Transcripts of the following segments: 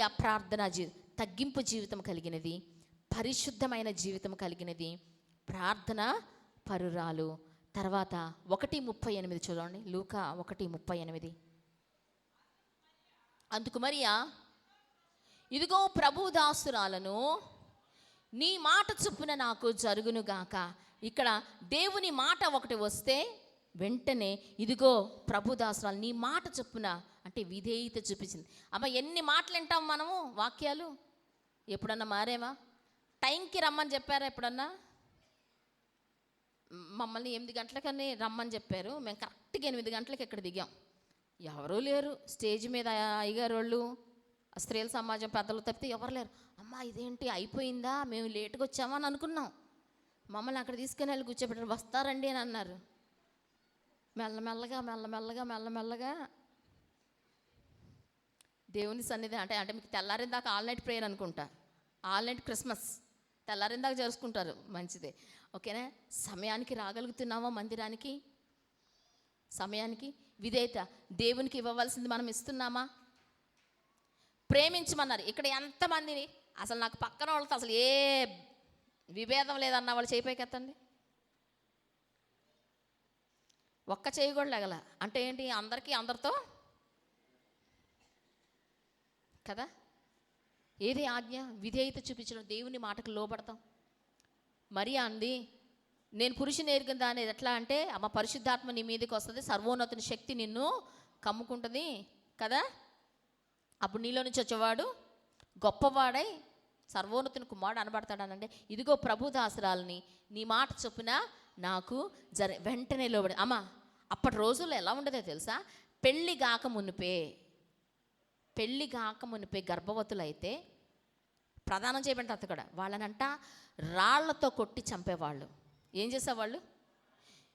ఆ ప్రార్థన జీవి తగ్గింపు జీవితం కలిగినది పరిశుద్ధమైన జీవితం కలిగినది. ప్రార్థన పరురాలు. తర్వాత ఒకటి ముప్పై ఎనిమిది చూడండి. లూకా ఒకటి ముప్పై ఎనిమిది. అందుకు మరియా ఇదిగో ప్రభు దాసురాలను నీ మాట చొప్పున నాకు జరుగునుగాక ఇక్కడ దేవుని మాట ఒకటి వస్తే వెంటనే ఇదిగో ప్రభు దాసురాలు నీ మాట చొప్పున అంటే విధేయత చూపించింది. అమ్మ ఎన్ని మాటలు వింటాం మనము వాక్యాలు? ఎప్పుడన్నా మారేమా టైంకి రమ్మని చెప్పారా ఎప్పుడన్నా? మమ్మల్ని ఎనిమిది గంటలకని రమ్మని చెప్పారు. మేము కరెక్ట్గా ఎనిమిది గంటలకు ఇక్కడ దిగాం. ఎవరూ లేరు. స్టేజ్ మీద అయ్యగారు వాళ్ళు స్త్రీల సమాజం పెద్దలు తప్పితే ఎవరు లేరు. అమ్మా ఇదేంటి? అయిపోయిందా? మేము లేట్గా వచ్చామా అని అనుకున్నాం. మమ్మల్ని అక్కడ తీసుకుని వెళ్ళి కూర్చోబెట్టారు. వస్తారండి అని అన్నారు. మెల్లమెల్లగా మెల్లమెల్లగా మెల్లమెల్లగా దేవుని సన్నిధి అంటే అంటే మీకు తెల్లారిన దాకా ఆల్ నైట్ ప్రేయర్ అనుకుంటా. All night Christmas. తెల్లారిన దాకా చేసుకుంటారు మంచిదే. ఓకేనా? సమయానికి రాగలుగుతున్నావా మందిరానికి? సమయానికి? విధేయత. దేవునికి ఇవ్వవలసింది మనం ఇస్తున్నామా? ప్రేమించమన్నారు. ఇక్కడ ఎంతమందిని? అసలు నాకు పక్కన వాళ్ళతో అసలు ఏ విభేదం లేదన్న వాళ్ళు చేయిపోయికెత్తండి ఒక్క చేయి కూడా అంటే ఏంటి? అందరికీ అందరితో కదా? ఏది ఆజ్ఞ? విధేయత చూపించడం దేవుని మాటకు లోపడతాం మరి అంది నేను పురుషుని ఎరిగిన దాని ఎట్లా అంటే అమ్మ పరిశుద్ధాత్మ నీ మీదకి వస్తుంది సర్వోన్నతుని శక్తి నిన్ను కమ్ముకుంటుంది కదా? అప్పుడు నీలో నుంచి వచ్చేవాడు గొప్పవాడై సర్వోన్నతుని కుమారుడు అనబడతాడనంటే ఇదిగో ప్రభుదాసురాలని నీ మాట చొప్పున నాకు జర వెంటనే లోబడి అమ్మ అప్పటి రోజుల్లో ఎలా ఉండదో తెలుసా? పెళ్ళి గాక మునిపే పెళ్ళి కాక మునిపే గర్భవతులైతే ప్రదానం చేయబడి అక్కడ వాళ్ళనంట రాళ్ళతో కొట్టి చంపేవాళ్ళు. ఏం చేసేవాళ్ళు?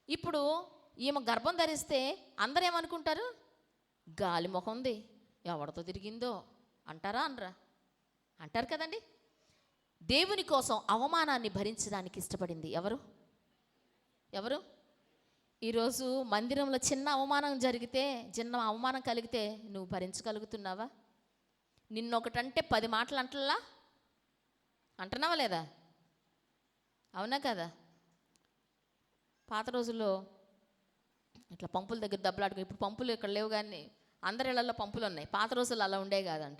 ఇప్పుడు ఈమె గర్భం ధరిస్తే అందరూ ఏమనుకుంటారు గాలి ముఖం ఉంది. ఎవరితో తిరిగిందో? అంటారా అనరా? అంటారు కదండి. దేవుని కోసం అవమానాన్ని భరించడానికి ఇష్టపడింది ఎవరు? ఎవరు? ఈరోజు మందిరంలో చిన్న అవమానం జరిగితే చిన్న అవమానం కలిగితే నువ్వు భరించగలుగుతున్నావా? నిన్నొకటంటే పది మాటలు అంటలా అంటున్నావా లేదా? అవునా కదా? పాత రోజుల్లో ఇట్లా పంపుల దగ్గర దెబ్బలాడుకు ఇప్పుడు పంపులు ఇక్కడ లేవు కానీ అందరి ఇళ్ళలో పంపులు ఉన్నాయి. పాత రోజుల్లో అలా ఉండే కాదంట.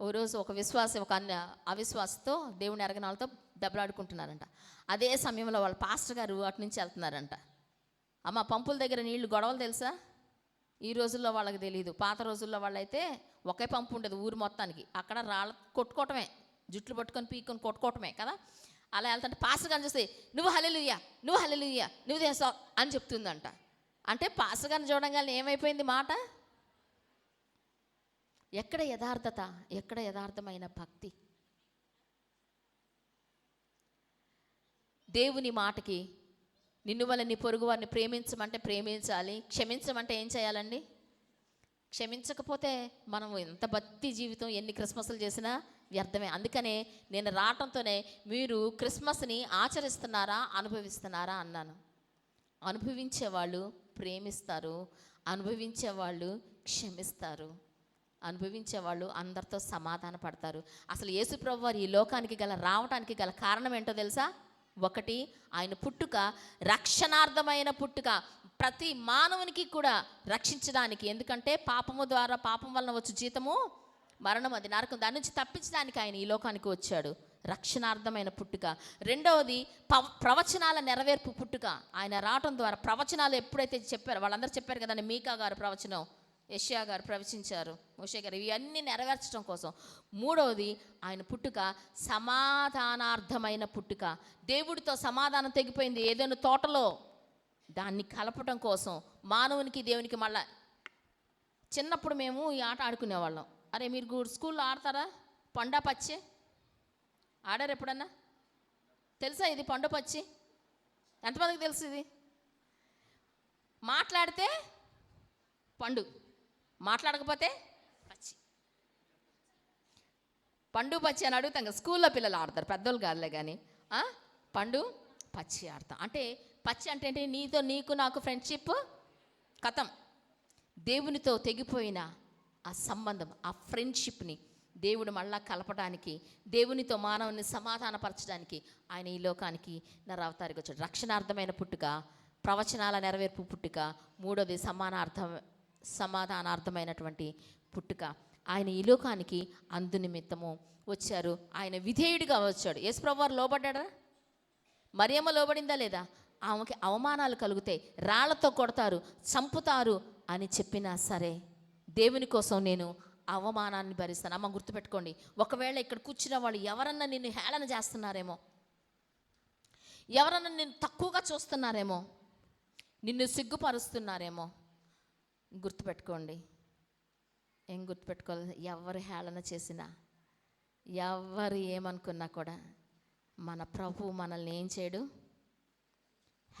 ఓ రోజు ఒక విశ్వాస ఒక అన్య అవిశ్వాసతో దేవుని ఎరగనాలతో దెబ్బలాడుకుంటున్నారంట. అదే సమయంలో వాళ్ళ పాస్టర్ గారు అటు నుంచి వెళ్తున్నారంట. అమ్మ పంపుల దగ్గర నీళ్ళు గొడవలు తెలుసా? ఈ రోజుల్లో వాళ్ళకి తెలియదు పాత రోజుల్లో వాళ్ళైతే ఒకే పంపు ఉండేది ఊరు మొత్తానికి. అక్కడ రాళ్ళ కొట్టుకోవటమే. జుట్లు పట్టుకొని పీక్కొని కొట్టుకోవటమే కదా. అలా వెళ్తుంటే పాసగాని చూస్తే నువ్వు హలెలుయ్యా నువ్వు హలెలుయ్యా నువ్వు చేస్తావు అని చెప్తుందంట. అంటే పాసగాని చూడంగానే ఏమైపోయింది మాట? ఎక్కడ యథార్థత ఎక్కడ యథార్థమైన భక్తి? దేవుని మాటకి నిన్ను వల్ల నీ పొరుగు వారిని ప్రేమించమంటే ప్రేమించాలి. క్షమించమంటే ఏం చేయాలండి? క్షమించకపోతే మనం ఎంత భక్తి జీవితం ఎన్ని క్రిస్మస్లు చేసినా వ్యర్థమే. అందుకనే నేను రావటంతోనే మీరు క్రిస్మస్ని ఆచరిస్తున్నారా అనుభవిస్తున్నారా అన్నాను. అనుభవించేవాళ్ళు ప్రేమిస్తారు అనుభవించే వాళ్ళు క్షమిస్తారు అనుభవించే వాళ్ళు అందరితో సమాధాన పడతారు అసలు యేసుప్రభు వారు ఈ లోకానికి గల రావటానికి గల కారణం ఏంటో తెలుసా? ఒకటి ఆయన పుట్టుక రక్షణార్థమైన పుట్టుక. ప్రతి మానవునికి కూడా రక్షించడానికి. ఎందుకంటే పాపము ద్వారా పాపం వలన వచ్చే జీతము మరణం అది నరకం. దాని నుంచి తప్పించడానికి ఆయన ఈ లోకానికి వచ్చాడు. రక్షణార్థమైన పుట్టుక. రెండవది పవ ప్రవచనాల నెరవేర్పు పుట్టుక. ఆయన రావటం ద్వారా ప్రవచనాలు ఎప్పుడైతే చెప్పారో వాళ్ళందరూ చెప్పారు కదండి మీకా గారు ప్రవచనం. యష్యా గారు ప్రవచించారు. మోషే గారు ఇవన్నీ నెరవేర్చడం కోసం. మూడవది ఆయన పుట్టుక సమాధానార్థమైన పుట్టుక. దేవుడితో సమాధానం తెగిపోయింది ఏదైనా తోటలో. దాన్ని కలపటం కోసం. మానవునికి దేవునికి మళ్ళా చిన్నప్పుడు మేము ఈ ఆట ఆడుకునేవాళ్ళం. అరే మీరు స్కూల్లో ఆడతారా? పండా పచ్చి? ఆడారు ఎప్పుడన్నా? తెలుసా ఇది పండు పచ్చి? ఎంతమందికి తెలుసు ఇది? మాట్లాడితే పండు. మాట్లాడకపోతే పచ్చి. పండు పచ్చి అని అడుగుతాం కదా స్కూల్లో పిల్లలు ఆడతారు పెద్దోళ్ళు కాదులే కానీ. పండు పచ్చి ఆడతాం. అంటే పచ్చి అంటే ఏంటి? నీతో నీకు నాకు ఫ్రెండ్షిప్ కథం దేవునితో తెగిపోయిన ఆ సంబంధం ఆ ఫ్రెండ్షిప్ని దేవుడు మళ్ళా కలపడానికి దేవునితో మానవుని సమాధానపరచడానికి ఆయన ఈ లోకానికి నరవతారికి వచ్చాడు. రక్షణార్థమైన పుట్టుక ప్రవచనాల నెరవేర్పు పుట్టుక మూడోది సమానార్థం సమాధానార్థమైనటువంటి పుట్టుక. ఆయన ఈ లోకానికి అందు నిమిత్తము వచ్చారు. ఆయన విధేయుడిగా వచ్చాడు. యేసు ప్రభువారు లోబడ్డా మరియమ్మ లోబడిందా లేదా? ఆమెకి అవమానాలు కలుగుతాయి రాళ్ళతో కొడతారు చంపుతారు అని చెప్పినా సరే దేవుని కోసం నేను అవమానాన్ని భరిస్తాను. అమ్మ గుర్తుపెట్టుకోండి. ఒకవేళ ఇక్కడ కూర్చున్న వాళ్ళు ఎవరన్నా నిన్ను హేళన చేస్తున్నారేమో? ఎవరన్నా నిన్ను తక్కువగా చూస్తున్నారేమో? నిన్ను సిగ్గుపరుస్తున్నారేమో? గుర్తుపెట్టుకోండి. ఏం గుర్తుపెట్టుకోవాలి? ఎవరు హేళన చేసినా ఎవరు ఏమనుకున్నా కూడా మన ప్రభు మనల్ని ఏం చేయడు?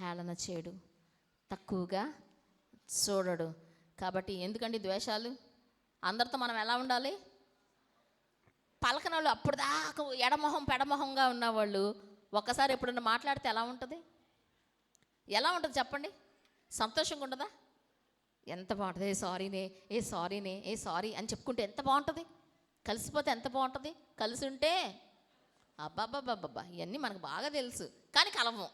హేళన చేయడు. తక్కువగా చూడడు. కాబట్టి ఎందుకండి ద్వేషాలు? అందరితో మనం ఎలా ఉండాలి? పలకన వాళ్ళు అప్పుడు దాకా ఎడమొహం పెడమొహంగా ఉన్నవాళ్ళు ఒక్కసారి ఎప్పుడన్నా మాట్లాడితే ఎలా ఉంటుంది? ఎలా ఉంటుంది చెప్పండి? సంతోషంగా ఉండదా ఎంత బాగుంటుంది? ఏ సారీనే ఏ సారీనే ఏ సారీ అని చెప్పుకుంటే ఎంత బాగుంటుంది? కలిసిపోతే ఎంత బాగుంటుంది? కలిసి ఉంటే అబ్బాబ్బాబ్బా ఇవన్నీ మనకు బాగా తెలుసు. కానీ కలవం.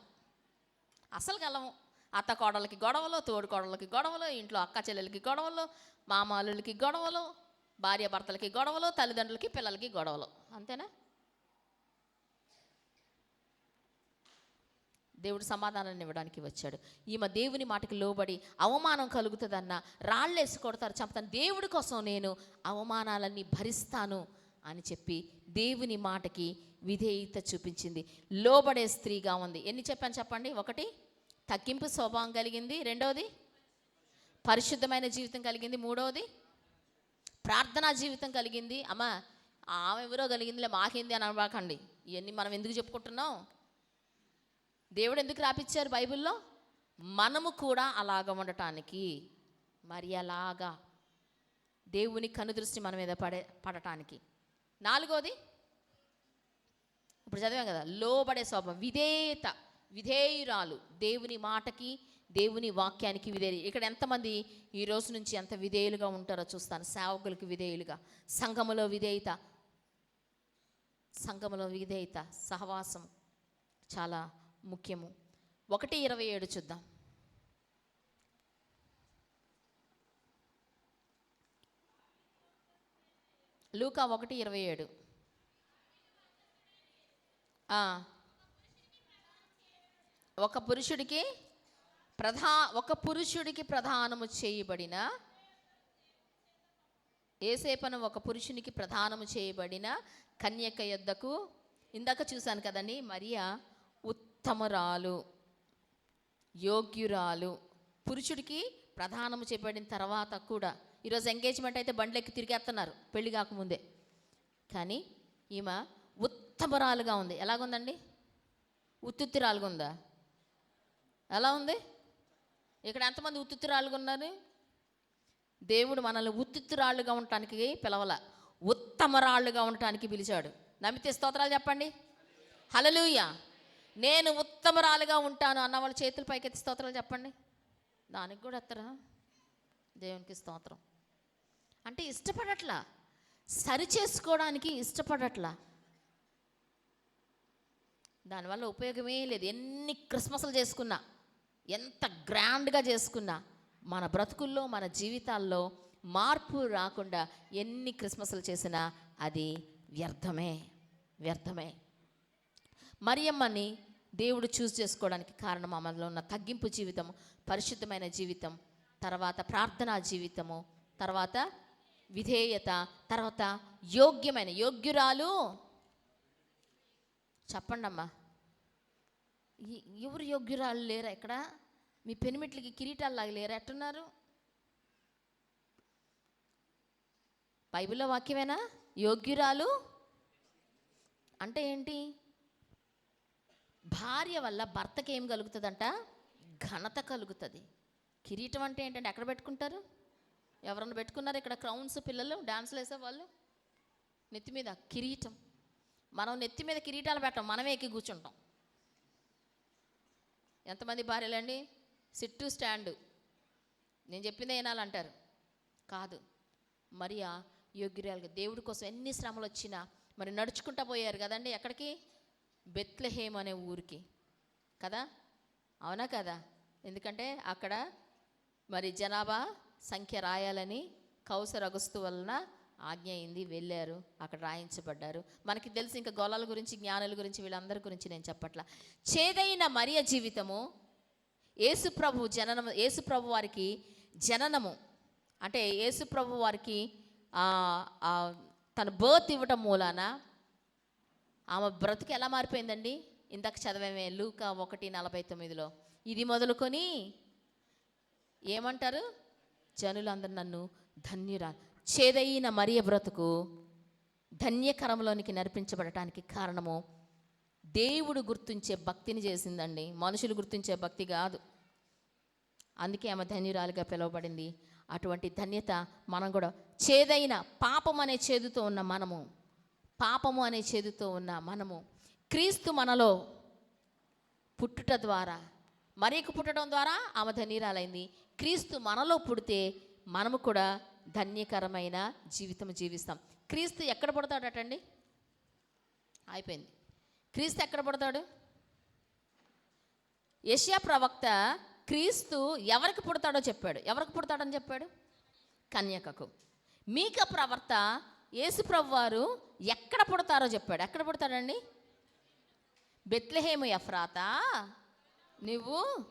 అసలు కలవం. అత్త కోడలకి గొడవలు తోడు కోడలకి గొడవలు ఇంట్లో అక్క చెల్లెలకి గొడవలు మామాలులకి గొడవలు భార్య భర్తలకి గొడవలు తల్లిదండ్రులకి పిల్లలకి గొడవలు. అంతేనా? దేవుడు సమాధానాన్ని ఇవ్వడానికి వచ్చాడు. ఈమె దేవుని మాటకి లోబడి అవమానం కలుగుతుందన్న రాళ్ళేసి కొడతారు. చంపుతాను. దేవుడి కోసం నేను అవమానాలన్నీ భరిస్తాను అని చెప్పి దేవుని మాటకి విధేయత చూపించింది. లోబడే స్త్రీగా ఉంది. ఎన్ని చెప్పాను చెప్పండి? ఒకటి తగ్గింపు స్వభావం కలిగింది. రెండవది పరిశుద్ధమైన జీవితం కలిగింది. మూడవది ప్రార్థనా జీవితం కలిగింది. అమ్మ ఆమె ఎవరో కలిగిందిలే. మాకేంది అని అనబాకండి. ఇవన్నీ మనం ఎందుకు చెప్పుకుంటున్నాం? దేవుడు ఎందుకు రాపిచ్చారు బైబిల్లో? మనము కూడా అలాగ ఉండటానికి మరి అలాగా దేవుని కనుదృష్టి మన మీద పడే పడటానికి. నాలుగోది ఇప్పుడు చదివాం కదా లోబడే స్వభావం విధేయత విధేయురాలు. దేవుని మాటకి దేవుని వాక్యానికి విధేయులు. ఇక్కడ ఎంతమంది ఈ రోజు నుంచి ఎంత విధేయులుగా ఉంటారో చూస్తాను. సేవకులకు విధేయులుగా సంఘములో విధేయత సంఘములో విధేయత సహవాసం చాలా ముఖ్యము. ఒకటి ఇరవై ఏడు చూద్దాం. లూకా ఒకటి ఇరవై ఏడు. ఒక పురుషుడికి ప్రధా ఒక పురుషుడికి ప్రధానము చేయబడిన ఏసేపను ఒక పురుషునికి ప్రధానము చేయబడిన కన్యక యొద్దకు ఇందాక చూశాను కదండి మరియా ఉత్తమరాలు యోగ్యురాలు పురుషుడికి ప్రధానము చేయబడిన తర్వాత కూడా ఈరోజు ఎంగేజ్మెంట్ అయితే బండ్లెక్కి తిరిగేస్తున్నారు పెళ్ళి కాకముందే. కానీ ఈమె ఉత్తమరాలుగా ఉంది. ఎలాగుందండి? ఉత్తుత్తిరాలుగా ఉందా ఎలా ఉంది? ఇక్కడ ఎంతమంది ఉత్తుత్తిరాలుగా ఉన్నారు దేవుడు మనల్ని ఉత్తుత్తిరాళ్ళుగా ఉండటానికి పిలవల ఉత్తమరాళ్ళుగా ఉండటానికి పిలిచాడు. నమ్మితే స్తోత్రాలు చెప్పండి. హలలుయ నేను ఉత్తమరాలుగా ఉంటాను అన్న వాళ్ళ చేతుల పైకెత్తి స్తోత్రాలు చెప్పండి. దానికి కూడా ఎత్తరా? దేవునికి స్తోత్రం. అంటే ఇష్టపడట్లా. సరి చేసుకోవడానికి ఇష్టపడట్లా. దానివల్ల ఉపయోగమే లేదు. ఎన్ని క్రిస్మస్లు చేసుకున్నా ఎంత గ్రాండ్గా చేసుకున్నా మన బ్రతుకుల్లో మన జీవితాల్లో మార్పు రాకుండా ఎన్ని క్రిస్మస్లు చేసినా అది వ్యర్థమే వ్యర్థమే. మరియమ్మని దేవుడు చూస్ చేసుకోవడానికి కారణం ఆమెలో ఉన్న తగ్గింపు జీవితం పరిశుద్ధమైన జీవితం తర్వాత ప్రార్థనా జీవితము తర్వాత విధేయత తర్వాత యోగ్యమైన యోగ్యురాలు. చెప్పండమ్మా. ఎవరు యోగ్యురాలు లేరా ఇక్కడ? మీ పెనిమిట్లకి కిరీటాల్లాగా లేరా? ఎట్టున్నారు? బైబిల్లో వాక్యమేనా? యోగ్యురాలు? అంటే ఏంటి? భార్య వల్ల భర్తకి ఏం కలుగుతుందంట? ఘనత కలుగుతుంది. కిరీటం అంటే ఏంటంటే ఎక్కడ పెట్టుకుంటారు? ఎవరన్నా పెట్టుకున్నారు ఇక్కడ క్రౌన్స్ పిల్లలు డాన్సులు వేసే వాళ్ళు నెత్తి మీద కిరీటం. మనం నెత్తి మీద కిరీటాలు పెట్టం మనమే ఎక్కి కూర్చుంటాం. ఎంతమంది భార్యలండి? Sit stand. నేను చెప్పిందే వినాలంటారు. కాదు. మరియా యోగ్యురాలుగా దేవుడి కోసం ఎన్ని శ్రమలు వచ్చినా మరి నడుచుకుంటా పోయారు కదండి ఎక్కడికి? బెత్లహేమ్ అనే ఊరికి. కదా? అవునా కదా? ఎందుకంటే అక్కడ మరి జనాభా సంఖ్య రాయాలని కౌసర్ అగస్తు వలన ఆజ్ఞ అయింది వెళ్ళారు అక్కడ రాయించబడ్డారు. మనకి తెలిసి ఇంకా గొలాల గురించి జ్ఞానుల గురించి వీళ్ళందరి గురించి నేను చెప్పట్లా. చేదైన మరియ జీవితము యేసుప్రభు జననము యేసుప్రభు వారికి జననము అంటే యేసుప్రభు వారికి తన బర్త్ ఇవ్వటం మూలాన ఆమె బ్రతుకు ఎలా మారిపోయిందండి? ఇందాక చదివేమే లూక ఒకటి నలభై తొమ్మిదిలో. ఇది మొదలుకొని ఏమంటారు? జనులందరూ నన్ను ధన్యురా చేదైన మరియ బ్రతుకు ధన్యకరంలోనికి నడిపించబడటానికి కారణము దేవుడు గుర్తించే భక్తిని చేసిందండి. మనుషులు గుర్తించే భక్తి కాదు. అందుకే ఆమె ధన్యురాలుగా పిలువబడింది. అటువంటి ధన్యత మనం కూడా చేదైన పాపం అనే చేదుతో ఉన్న మనము పాపము అనే చేదుతో ఉన్న మనము క్రీస్తు మనలో పుట్టుట ద్వారా మరీకు పుట్టడం ద్వారా ఆమె ధనీరాలైంది క్రీస్తు మనలో పుడితే మనము కూడా ధన్యకరమైన జీవితం జీవిస్తాం. క్రీస్తు ఎక్కడ పుడతాడటండి? అయిపోయింది. క్రీస్తు ఎక్కడ పుడతాడు? యెషయా ప్రవక్త క్రీస్తు ఎవరికి పుడతాడో చెప్పాడు. ఎవరికి పుడతాడని చెప్పాడు? కన్యకకు. మీక ప్రవర్త యేసుప్రభు వారు ఎక్కడ పుడతారో చెప్పాడు. ఎక్కడ పుడతాడండి? బెత్లహేము ఎఫ్రాత? నువ్వు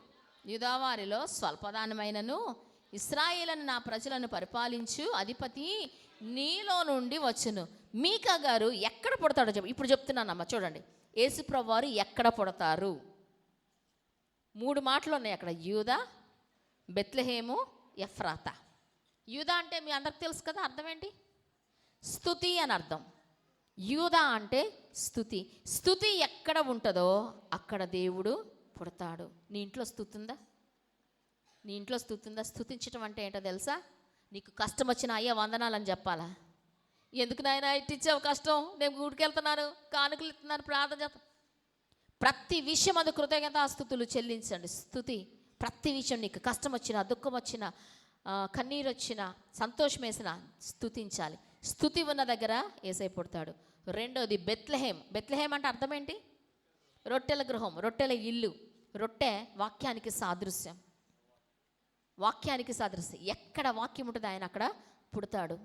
యుధావారిలో స్వల్పదానమైనను ఇస్రాయేలను నా ప్రజలను పరిపాలించు అధిపతి నీలో నుండి వచ్చును. మీకా గారు ఎక్కడ పుడతాడో చెప్పు. ఇప్పుడు చెప్తున్నానమ్మా చూడండి. యేసుప్రభు వారు ఎక్కడ పుడతారు? మూడు మాటలు ఉన్నాయి అక్కడ. యూదా బెత్లహేము ఎఫ్రాత. యూదా అంటే మీ అందరికి తెలుసు కదా అర్థం ఏంటి? స్థుతి అని అర్థం. యూదా అంటే స్థుతి స్థుతి ఎక్కడ ఉంటుందో అక్కడ దేవుడు పుడతాడు. నీ ఇంట్లో స్థుతి ఉందా నీ ఇంట్లో స్థుతి ఉందా స్థుతించడం అంటే ఏంటో తెలుసా? నీకు కష్టం వచ్చిన అయ్యా వందనాలని చెప్పాలా? ఎందుకు నాయన ఇట్టిచ్చావు కష్టం? నేను గుడికి వెళ్తున్నాను కానుకలు ఇస్తున్నాను ప్రార్థన చేస్తాను ప్రతి విషయం అది కృతజ్ఞతాస్థుతులు చెల్లించండి. స్థుతి ప్రతి విషయం నీకు కష్టం వచ్చినా దుఃఖం వచ్చినా కన్నీరు వచ్చినా సంతోషం వేసినా స్థుతించాలి స్థుతి ఉన్న దగ్గర ఏసై పుడతాడు. రెండోది బెత్లహేం. బెత్లహేం అంటే అర్థం ఏంటి రొట్టెల గృహం రొట్టెల ఇల్లు. రొట్టె వాక్యానికి సాదృశ్యం. వాక్యానికి సాదృశ్యం. ఎక్కడ వాక్యం ఉంటుంది ఆయన అక్కడ పుడతాడు.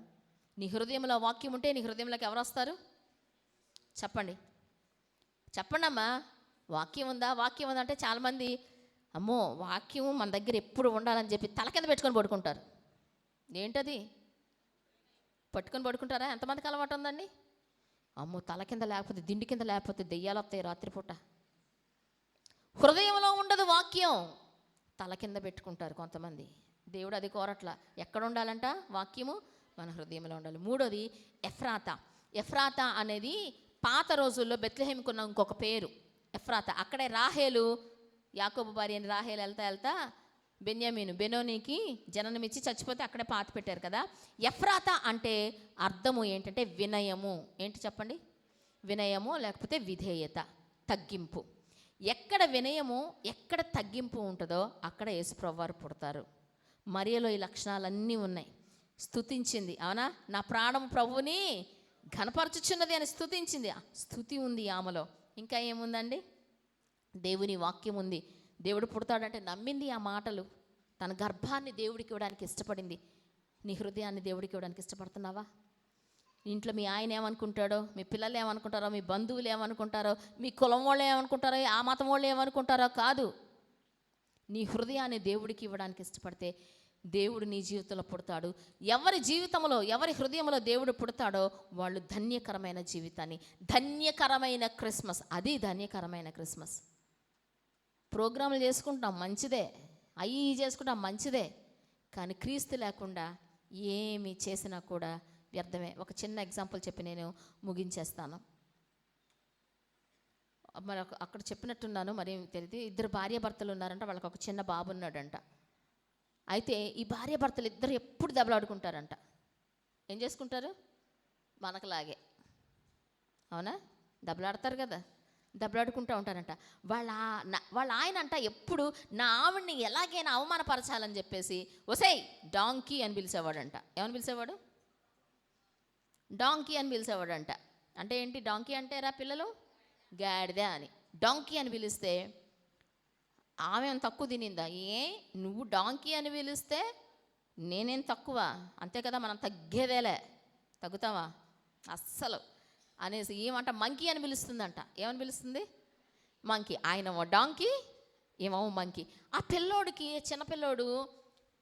నీ హృదయంలో వాక్యం ఉంటే నీ హృదయంలోకి ఎవరు వస్తారు? చెప్పండి. చెప్పండమ్మా వాక్యం ఉందా? వాక్యం ఉందా అంటే చాలామంది అమ్మో వాక్యం మన దగ్గర ఎప్పుడు ఉండాలని చెప్పి తల కింద పెట్టుకొని పడుకుంటారు. ఏంటది? పట్టుకొని పడుకుంటారా? ఎంతమందికి అలవాటు ఉందండి అమ్మో తల కింద లేకపోతే దిండి కింద లేకపోతే దెయ్యాలు వస్తాయి రాత్రిపూట. హృదయంలో ఉండదు వాక్యం. తల కింద పెట్టుకుంటారు కొంతమంది. దేవుడు అది కోరట్ల. ఎక్కడ ఉండాలంట? వాక్యము మన హృదయంలో ఉండాలి. మూడోది ఎఫ్రాత. ఎఫ్రాత అనేది పాత రోజుల్లో బెత్లహేమ్కున్న ఇంకొక పేరు. ఎఫ్రాత. అక్కడే రాహేలు యాకోబు భార్య అని రాహేలు వెళ్తా వెళ్తా బెన్యామీను. బెనోనికి జననమిచ్చి చచ్చిపోతే అక్కడే పాత పెట్టారు కదా. ఎఫ్రాత అంటే అర్థము ఏంటంటే వినయము. ఏంటి చెప్పండి? వినయము లేకపోతే విధేయత తగ్గింపు. ఎక్కడ వినయము ఎక్కడ తగ్గింపు ఉంటుందో అక్కడ యేసుప్రవ్వారు పుడతారు. మరియలో ఈ లక్షణాలన్నీ ఉన్నాయి. స్థుతించింది అవునా? నా ప్రాణం ప్రభువుని ఘనపరచుచున్నది అని స్థుతించింది ఆ ఉంది ఆమెలో. ఇంకా ఏముందండి? దేవుని వాక్యం ఉంది. దేవుడు పుడతాడంటే నమ్మింది ఆ మాటలు. తన గర్భాన్ని దేవుడికి ఇవ్వడానికి ఇష్టపడింది. నీ హృదయాన్ని దేవుడికి ఇవ్వడానికి ఇష్టపడుతున్నావా? ఇంట్లో మీ ఆయన ఏమనుకుంటాడో మీ పిల్లలు ఏమనుకుంటారో మీ బంధువులు ఏమనుకుంటారో మీ కులం వాళ్ళు ఏమనుకుంటారో ఆ మతం వాళ్ళు ఏమనుకుంటారో కాదు. నీ హృదయాన్ని దేవుడికి ఇవ్వడానికి ఇష్టపడితే దేవుడు నీ జీవితంలో పుడతాడు. ఎవరి జీవితంలో ఎవరి హృదయంలో దేవుడు పుడతాడో వాళ్ళు ధన్యకరమైన జీవితాన్ని. ధన్యకరమైన క్రిస్మస్. అది ధన్యకరమైన క్రిస్మస్. ప్రోగ్రాములు చేసుకుంటాం మంచిదే. అయ్యి చేసుకుంటాం మంచిదే. కానీ క్రీస్తు లేకుండా ఏమి చేసినా కూడా వ్యర్థమే. ఒక చిన్న ఎగ్జాంపుల్ చెప్పి నేను ముగించేస్తాను. మరి అక్కడ చెప్పినట్టున్నాను మరి తెలియదు ఇద్దరు భార్య భర్తలు ఉన్నారంట వాళ్ళకి ఒక చిన్న బాబు ఉన్నాడంట. అయితే ఈ భార్య భర్తలు ఇద్దరు ఎప్పుడు దెబ్బలాడుకుంటారంట. ఏం చేసుకుంటారు? మనకులాగే అవునా? దెబ్బలాడతారు కదా. దెబ్బలాడుకుంటూ ఉంటారంట. వాళ్ళ వాళ్ళ ఆయన అంట ఎప్పుడు నా ఆవిడ్ని ఎలాగైనా అవమానపరచాలని చెప్పేసి ఒసేయ్ డాంకీ అని పిలిచేవాడంట. ఏమని పిలిచేవాడు? డాంకీ అని పిలిచేవాడంట. అంటే ఏంటి? డాంకీ అంటే రా పిల్లలు? గాడిదే అని. డాంకీ అని పిలిస్తే ఆమె తక్కువ తినిందా? ఏ నువ్వు డాంకీ అని పిలిస్తే నేనేం తక్కువ? అంతే కదా మనం తగ్గేదేలే. తగ్గుతావా? అస్సలు. అనేసి ఏమంట మంకీ అని పిలుస్తుందంట. ఏమని పిలుస్తుంది? మంకీ ఆయన డాంకీ ఏమో మంకీ ఆ పిల్లోడికి చిన్నపిల్లోడు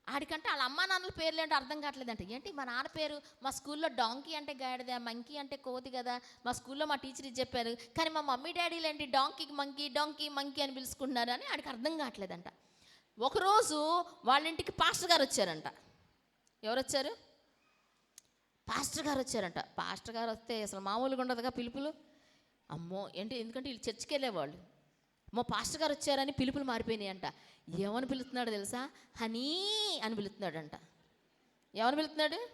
ఆడికంటే వాళ్ళ అమ్మా నాన్నల పేర్లు ఏంటో అర్థం కావట్లేదంట. ఏంటి? మా నాన్న పేరు మా స్కూల్లో డాంకీ అంటే గాడిద మంకీ అంటే కోతి కదా. మా స్కూల్లో మా టీచర్ ఇది చెప్పారు. కానీ మా మమ్మీ డాడీలు ఏంటి? డాంకీకి మంకీ డాంకీ మంకీ అని పిలుచుకుంటున్నారు అని ఆడికి అర్థం కావట్లేదంట. ఒకరోజు వాళ్ళ ఇంటికి పాస్టర్ గారు వచ్చారంట. ఎవరు వచ్చారు పాస్టర్ గారు వచ్చారంట. పాస్టర్ గారు వస్తే అసలు మామూలుగా ఉండదుగా పిలుపులు? అమ్మో ఏంటి? ఎందుకంటే వీళ్ళు చర్చికి వెళ్ళేవాళ్ళు. అమ్మో పాస్టర్ గారు వచ్చారని పిలుపులు మారిపోయినాయి అంట ఏమని పిలుస్తున్నాడు తెలుసా? హనీ అని పిలుస్తున్నాడంట. ఏమని పిలుస్తున్నాడు?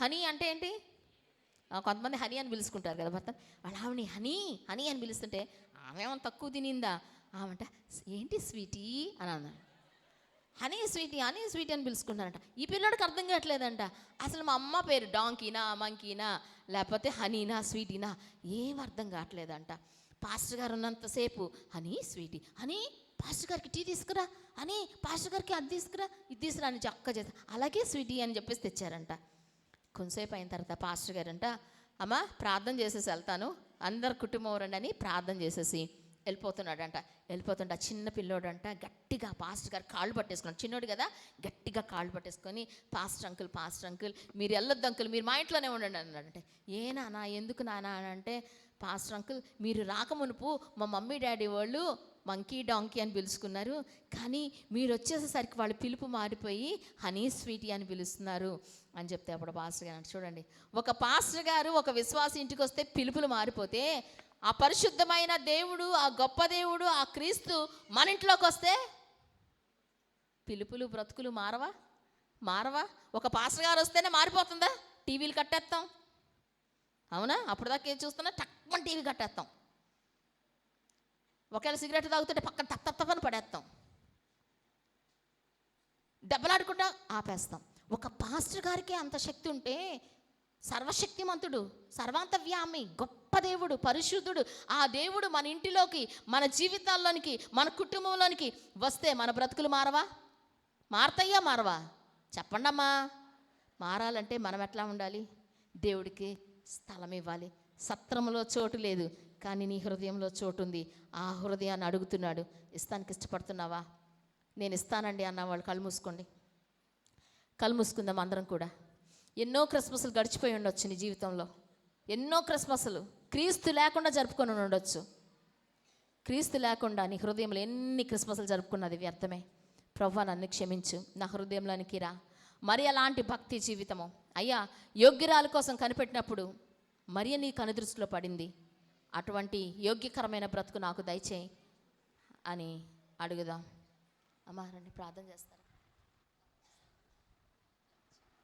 హనీ అంటే ఏంటి? ఆ, కొంతమంది హనీ అని పిలుచుకుంటారు కదా భర్త. వాళ్ళ ఆవిడని హనీ హనీ అని పిలుస్తుంటే ఆమె ఏమైనా తక్కువ తినిందా? ఆమంట ఏంటి స్వీటీ? అని అన్నాడు. హనీ స్వీటీ హనీ స్వీటీ అని పిలుచుకుంటారంట ఈ పిల్లడికి అర్థం కావట్లేదంట. అసలు మా అమ్మ పేరు డాంకీనా మంకీనా లేకపోతే హనీనా స్వీటీనా ఏం అర్థం కావట్లేదంట. పాస్టర్ గారు ఉన్నంతసేపు హనీ స్వీటీ హనీ పాస్టర్ గారికి టీ తీసుకురా హనీ పాస్టర్ గారికి అది తీసుకురా ఇది తీసుకురా అని చక్క చేస్తా అలాగే స్వీటీ అని చెప్పేసి తెచ్చారంట. కొంతసేపు అయిన తర్వాత పాస్టర్ గారంట అమ్మ ప్రార్థన చేసేసి వెళ్తాను. అందరు కుటుంబం రండి అని ప్రార్థన చేసేసి వెళ్ళిపోతున్నాడంట. వెళ్ళిపోతుంటే ఆ చిన్న పిల్లోడంట గట్టిగా పాస్టర్ గారు కాళ్ళు పట్టేసుకున్నాడు. చిన్నోడు కదా గట్టిగా కాళ్ళు పట్టేసుకొని పాస్టర్ అంకుల్ పాస్టర్ అంకుల్ మీరు వెళ్ళొద్దు అంకుల్ మీరు మా ఇంట్లోనే ఉండండి అన్నాడంటే. ఏ నానా ఎందుకు నానా అని అంటే పాస్టర్ అంకుల్ మీరు రాకమునుపు మా మమ్మీ డాడీ వాళ్ళు మంకీ డాంకీ అని పిలుచుకున్నారు. కానీ మీరు వచ్చేసేసరికి వాళ్ళ పిలుపు మారిపోయి హనీ స్వీటీ అని పిలుస్తున్నారు అని చెప్తే అప్పుడు పాస్టర్ గారు చూడండి ఒక పాస్టర్ గారు ఒక విశ్వాస ఇంటికి వస్తే పిలుపులు మారిపోతే ఆ పరిశుద్ధమైన దేవుడు ఆ గొప్ప దేవుడు ఆ క్రీస్తు మన ఇంట్లోకి వస్తే పిలుపులు బ్రతుకులు మారవా? మారవా? ఒక పాస్టర్ గారు వస్తేనే మారిపోతుందా? టీవీలు కట్టేస్తాం అవునా? అప్పటిదాకా ఏం చూస్తున్నా? టక్మని టీవీ కట్టేస్తాం ఒకవేళ సిగరెట్ తాగుతుంటే పక్కన తప్ప తప్పని పడేస్తాం దెబ్బలాడుకుంటా ఆపేస్తాం. ఒక పాస్టర్ గారికి అంత శక్తి ఉంటే సర్వశక్తిమంతుడు సర్వాంతవ్యామి గొప్ప దేవుడు పరిశుద్ధుడు. ఆ దేవుడు మన ఇంటిలోకి మన జీవితాల్లోనికి మన కుటుంబంలోనికి వస్తే మన బ్రతుకులు మారవా? మారతయ్యా మారవా? చెప్పండమ్మా. మారాలంటే మనం ఎట్లా ఉండాలి? దేవుడికి స్థలం ఇవ్వాలి. సత్రములో చోటు లేదు కానీ నీ హృదయంలో చోటు ఉంది. ఆ హృదయాన్ని అడుగుతున్నాడు ఇస్తానికి ఇష్టపడుతున్నావా? నేను ఇస్తానండి అన్న వాళ్ళు కళ్ళు మూసుకోండి. కళ్ళు మూసుకుందాం అందరం కూడా. ఎన్నో క్రిస్మస్లు గడిచిపోయి ఉండొచ్చు నీ జీవితంలో. ఎన్నో క్రిస్మస్లు. క్రీస్తు లేకుండా జరుపుకొని ఉండొచ్చు. క్రీస్తు లేకుండా నీ హృదయంలో ఎన్ని క్రిస్మస్లు జరుపుకున్నది వ్యర్థమే. ప్రభా నన్ను క్షమించు. నా హృదయంలోనికి రా. మరి అలాంటి భక్తి జీవితము. అయ్యా యోగ్యరాల కోసం కనిపెట్టినప్పుడు మరి నీ కనుదృష్టిలో పడింది. అటువంటి యోగ్యకరమైన బ్రతుకు నాకు దయచేయి అని అడుగుదాం. అమ్మా రండి ప్రార్థన చేస్తారు